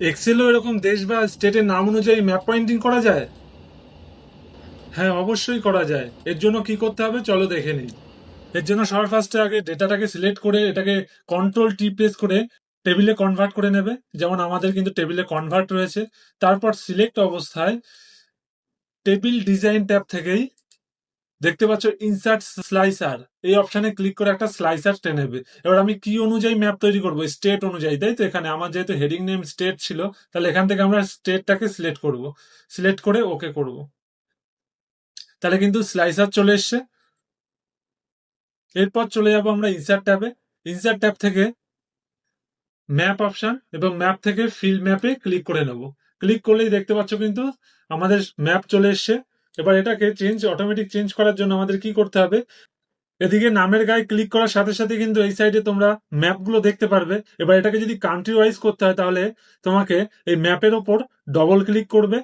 এক্সেলও এরকম দেশ বা স্টেটের নাম অনুযায়ী ম্যাপ পয়েন্টিং করা যায়? হ্যাঁ অবশ্যই করা যায়। এর জন্য কি করতে হবে? চলো দেখে নিই। এর জন্য সবার ফার্স্টে আগে ডেটাটাকে সিলেক্ট করে এটাকে কন্ট্রোল টি প্রেস করে টেবিলে কনভার্ট করে নেবে। যেমন আমাদের কিন্তু টেবিলে কনভার্ট রয়েছে। তারপর সিলেক্ট অবস্থায় টেবিল ডিজাইন ট্যাব থেকেই দেখতে পাচ্ছ ইনসার্ট স্লাইসার এই অপশানে ক্লিক করে একটা স্লাইসার টেনে এবার আমি কি অনুযায়ী ম্যাপ তৈরি করব? স্টেট অনুযায়ী, তাই তো? এখানে আমার যেহেতু হেডিং নেম স্টেট ছিল, তাহলে এখান থেকে আমরা স্টেটটাকে সিলেক্ট করব। সিলেক্ট করে ওকে করব। তাহলে কিন্তু স্লাইসার চলে এসছে। এরপর চলে যাব আমরা ইনসার্ট ট্যাবে ইনসার্ট ট্যাব থেকে ম্যাপ অপশন এবং ম্যাপ থেকে ফিল ম্যাপে ক্লিক করে নেব। ক্লিক করলেই দেখতে পাচ্ছ কিন্তু আমাদের ম্যাপ চলে এসছে। এবার এটাকে চেঞ্জ অটোমেটিক চেঞ্জ করার জন্য আমাদের কি করতে হবে? এদিকে নামের গায়ে ক্লিক করার সাথে সাথে কিন্তু এই সাইডে তোমরা ম্যাপগুলো দেখতে পারবে। এবার এটাকে যদি কান্ট্রি ওয়াইজ করতে হয় তাহলে তোমাকে এই ম্যাপের ওপর ডবল ক্লিক করবে।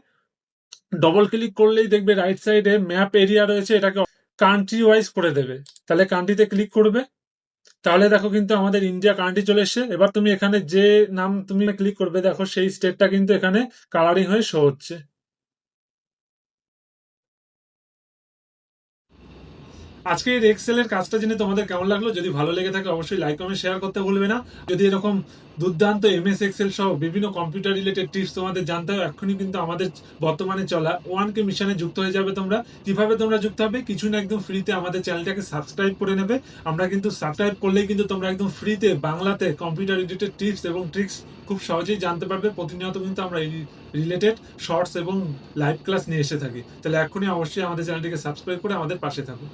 ডবল ক্লিক করলেই দেখবে রাইট সাইডে ম্যাপ এরিয়া রয়েছে, এটাকে কান্ট্রি ওয়াইজ করে দেবে। তাহলে কান্ট্রিতে ক্লিক করবে। তাহলে দেখো কিন্তু আমাদের ইন্ডিয়া কান্ট্রি চলে এসছে। এবার তুমি এখানে যে নাম তুমি ক্লিক করবে, দেখো সেই স্টেটটা কিন্তু এখানে কালারিং হয়ে শো হচ্ছে। আজকে এই এক্সেলের কাজটা জেনে তোমাদের কেমন লাগল? যদি ভালো লেগে থাকে, অবশ্যই লাইক কমেন্ট শেয়ার করতে ভুলবে না। যদি এরকম দুর্দান্ত এমএস এক্সেল সহ বিভিন্ন কম্পিউটার রিলেটেড টিপস তোমাদের জানতে হয় এখনই কিন্তু আমাদের বর্তমানে চলা ওয়ান কে মিশনে যুক্ত হয়ে যাবে তোমরা। কীভাবে তোমরা যুক্ত হবে? কিছু না একদম ফ্রিতে আমাদের চ্যানেলটাকে সাবস্ক্রাইব করে নেবে। আমরা কিন্তু সাবস্ক্রাইব করলেই কিন্তু তোমরা একদম ফ্রিতে বাংলাতে কম্পিউটার রিলেটেড টিপস এবং ট্রিক্স খুব সহজেই জানতে পারবে। প্রতিনিয়ত কিন্তু আমরা এই রিলেটেড শর্টস এবং লাইভ ক্লাস নিয়ে এসে থাকি। তাহলে এখনই অবশ্যই আমাদের চ্যানেলটিকে সাবস্ক্রাইব করে আমাদের পাশে থাকো।